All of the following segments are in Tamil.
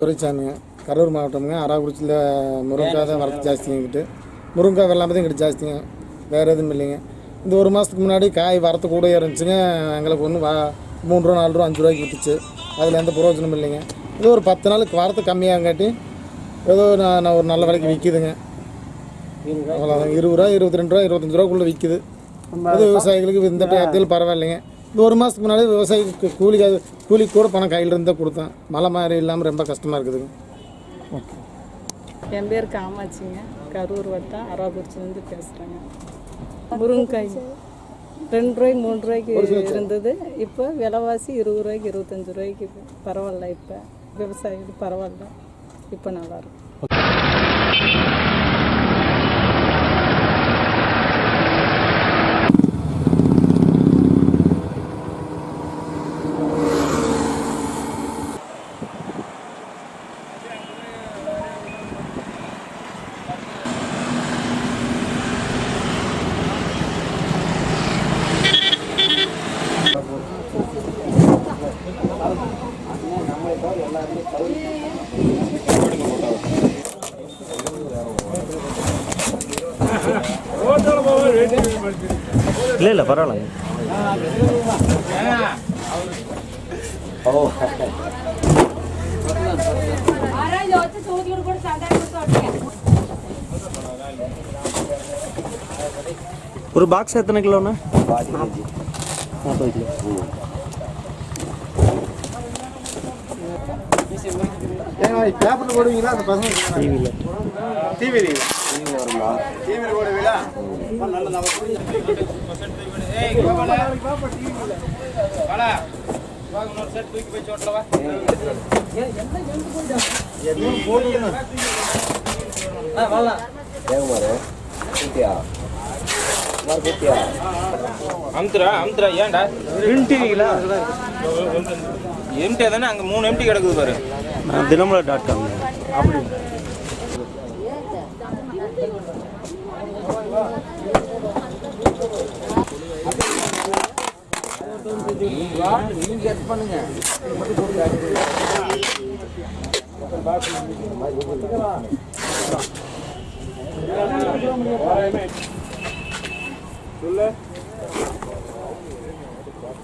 துரைசாமிங்க கரூர் மாவட்டம்ங்க. அராக்குறிச்சியில் முருங்கைக்காய் தான் வரத்து ஜாஸ்திங்கிட்டு முருங்கைக்காய் வெள்ளாமை தான் இங்கிட்டு ஜாஸ்திங்க. வேறு எதுவும் இல்லைங்க. இந்த ஒரு மாதத்துக்கு முன்னாடி காய் வரத்து கூட இருந்துச்சுங்க. எங்களுக்கு ஒன்று வா மூணு ரூபா நாலு ரூபா அஞ்சு ரூபாய்க்கு விற்றுச்சு அதில் எந்த பிரயோஜனமும் இல்லைங்க. இது ஒரு பத்து நாளுக்கு வரத்து கம்மியாகாட்டி ஏதோ நான் நான் ஒரு நல்ல விலைக்கு விற்கிதுங்க அவ்வளோதான் இருபது ரூபா இருபத்தி ரெண்டு ரூபா இருபத்தஞ்சி ரூபாக்குள்ளே விற்கிது இது விவசாயிகளுக்கு இந்த டயத்தில் பரவாயில்லைங்க. ஒரு மாதத்துக்கு முன்னாடி விவசாயிக்கு கூலி கூலிக்கு கூட பணம் கையில் இருந்தால் கொடுத்தேன். மழை மாதிரி இல்லாமல் ரொம்ப கஷ்டமாக இருக்குதுங்க என் பேர் காமாட்சிங்க. கரூர் வட்டம் அராகுறிச்சிலேருந்து பேசுகிறேங்க முருங்கைக்காய். ரெண்டு ரூபாய்க்கு மூணு ரூபாய்க்கு இருந்தது. இப்போ விலைவாசி இருபது ரூபாய்க்கு இருபத்தஞ்சி ரூபாய்க்கு பரவாயில்ல. இப்போ விவசாயிகள் பரவாயில்ல. இப்போ நல்லாயிருக்கு இல்லை இல்லை பரவாயில்ல ஓ ஒரு பாக்ஸ் எத்தனை கிலோண்ணா நாற்பது கிலோ பேப்பரில் போடுவீங்களா? அந்த பசங்க டிவியில் டிவி அமுத்துறா அமுத்துறா. ஏன்டா? டிவிங்களா? எம்டி தானே? அங்கே மூணு எம்டி கிடக்குது பாரு. தினமலா டாட் காம்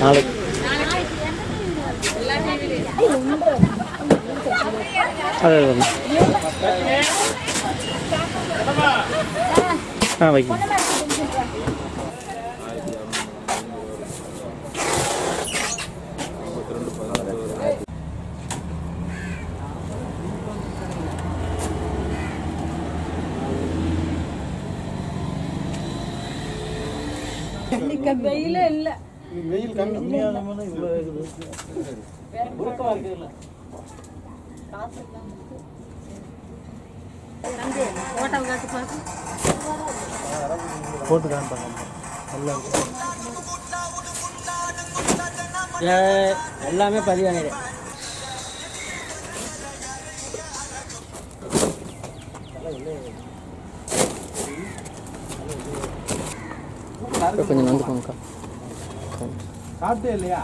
நாளைக்கு. அது ஆ வைக்கணும். வெயிலே இல்லை. வெயில் எல்லாமே பதிவானது கொஞ்சம் வந்துக்கோங்கக்கா சாப்பிட்டே இல்லையா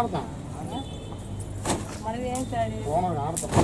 அவன் ஆடுதான் மனைவியும் சரி? போனவன் ஆடுதான்